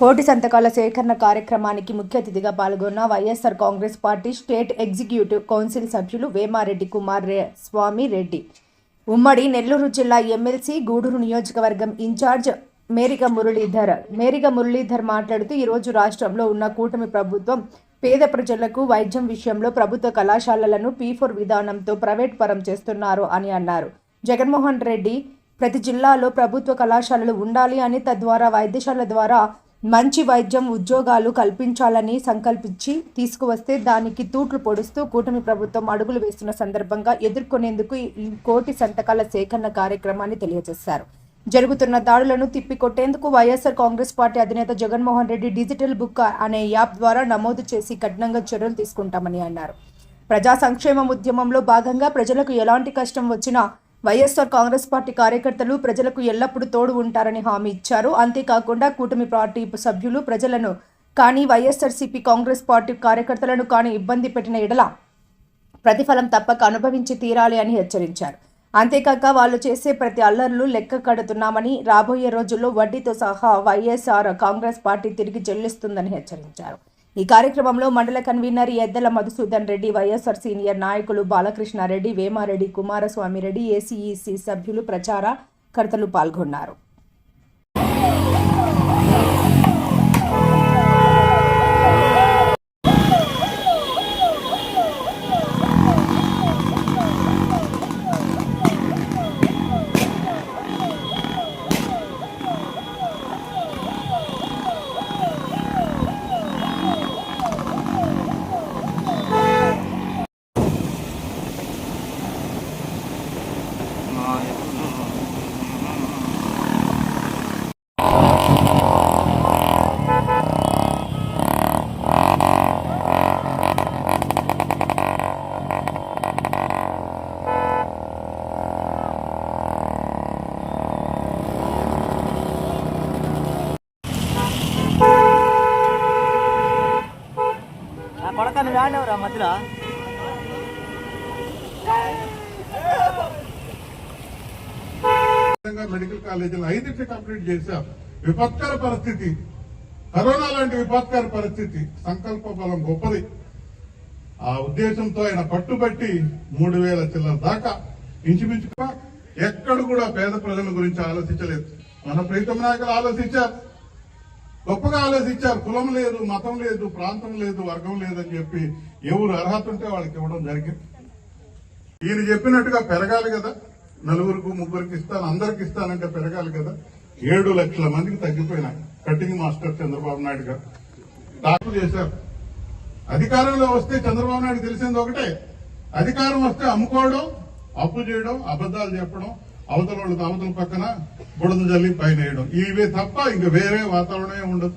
కోటి సంతకాల సేకరణ కార్యక్రమానికి ముఖ్య అతిథిగా పాల్గొన్న YSR Congress party state executive council సభ్యులు వేమారెడ్డి కుమార్ రే- స్వామి రెడ్డి. ఉమ్మడి నెల్లూరు జిల్లా ఎమ్మెల్సీ గూడూరు నియోజకవర్గం ఇన్ఛార్జ్ మేరిక మురళీధర్. మేరిక మురళీధర్ మాట్లాడుతూ ఈరోజు రాష్ట్రంలో ఉన్న కూటమి ప్రభుత్వం పేద ప్రజలకు వైద్యం విషయంలో ప్రభుత్వ కళాశాలలను పీ ఫోర్ విధానంతో ప్రైవేట్ పరం చేస్తున్నారు అని అన్నారు. జగన్మోహన్ రెడ్డి ప్రతి జిల్లాలో ప్రభుత్వ కళాశాలలు ఉండాలి అని తద్వారా వైద్యశాల ద్వారా మంచి వైద్యం ఉద్యోగాలు కల్పించాలని సంకల్పించి తీసుకువస్తే దానికి తూట్లు పొడుస్తూ కూటమి ప్రభుత్వం అడుగులు వేస్తున్న సందర్భంగా ఎదుర్కొనేందుకు ఈ కోటి సంతకాల సేకరణ కార్యక్రమాన్ని తెలియజేశారు. జరుగుతున్న దాడులను తిప్పికొట్టేందుకు వైఎస్ఆర్ కాంగ్రెస్ పార్టీ అధినేత జగన్మోహన్ రెడ్డి డిజిటల్ బుక్ అనే యాప్ ద్వారా నమోదు చేసి కఠినంగా చర్యలు తీసుకుంటామని అన్నారు. ప్రజా సంక్షేమ ఉద్యమంలో భాగంగా ప్రజలకు ఎలాంటి కష్టం వచ్చినా వైఎస్ఆర్ కాంగ్రెస్ పార్టీ కార్యకర్తలు ప్రజలకు ఎల్లప్పుడూ తోడు ఉంటారని హామీ ఇచ్చారు. అంతేకాకుండా కూటమి పార్టీ సభ్యులు ప్రజలను కానీ వైఎస్ఆర్సీపీ కాంగ్రెస్ పార్టీ కార్యకర్తలను కానీ ఇబ్బంది పెట్టిన ఎడల ప్రతిఫలం తప్పక అనుభవించి తీరాలి అని హెచ్చరించారు. అంతేకాక వాళ్ళు చేసే ప్రతి అల్లర్లు లెక్క కడుతున్నామని రాబోయే రోజుల్లో వడ్డీతో సహా వైఎస్ఆర్ కాంగ్రెస్ పార్టీ తిరిగి చెల్లిస్తుందని హెచ్చరించారు. ఈ కార్యక్రమంలో మండల కన్వీనర్ ఎద్దల మధుసూదన్ రెడ్డి వైఎస్ఆర్ సీనియర్ నాయకులు బాలకృష్ణారెడ్డి వేమారెడ్డి కుమారస్వామి రెడ్డి ఏసీఈసీ సభ్యులు ప్రచార కర్తలు పాల్గొన్నారు. కొడక నువ్వు మధ్యలో? విధంగా మెడికల్ కాలేజీలు ఐదింటి కంప్లీట్ చేశాం. విపత్కర పరిస్థితి. కరోనా లాంటి విపత్కర పరిస్థితి. సంకల్ప బలం గొప్పది. ఆ ఉద్దేశంతో ఆయన పట్టుబట్టి మూడు వేల చిల్లర దాకా ఇంచుమించుగా ఎక్కడ కూడా పేద ప్రజల గురించి ఆలోచించలేదు. మన ప్రీతం నాయకులు ఆలోచించారు. గొప్పగా ఆలోచించారు. కులం లేదు మతం లేదు ప్రాంతం లేదు వర్గం లేదని చెప్పి ఎవరు అర్హత ఉంటే వాళ్ళకి ఇవ్వడం జరిగింది. ఈయన చెప్పినట్టుగా పెరగాలి కదా. నలుగురికి ముగ్గురికి ఇస్తాను అందరికి ఇస్తానంటే పెరగాలి కదా. ఏడు లక్షల మందికి తగ్గిపోయినాయి కటింగ్ మాస్టర్ చంద్రబాబు నాయుడు గారు. దాఖలు చేశారు. అధికారంలో వస్తే చంద్రబాబు నాయుడు తెలిసింది ఒకటే. అధికారం వస్తే అమ్ముకోవడం అప్పు చేయడం అబద్దాలు చెప్పడం అవతల వాళ్ళకి అవతల పక్కన బుడద జల్లి పైన వేయడం. ఇవే తప్ప ఇంకా వేరే వాతావరణమే ఉండదు.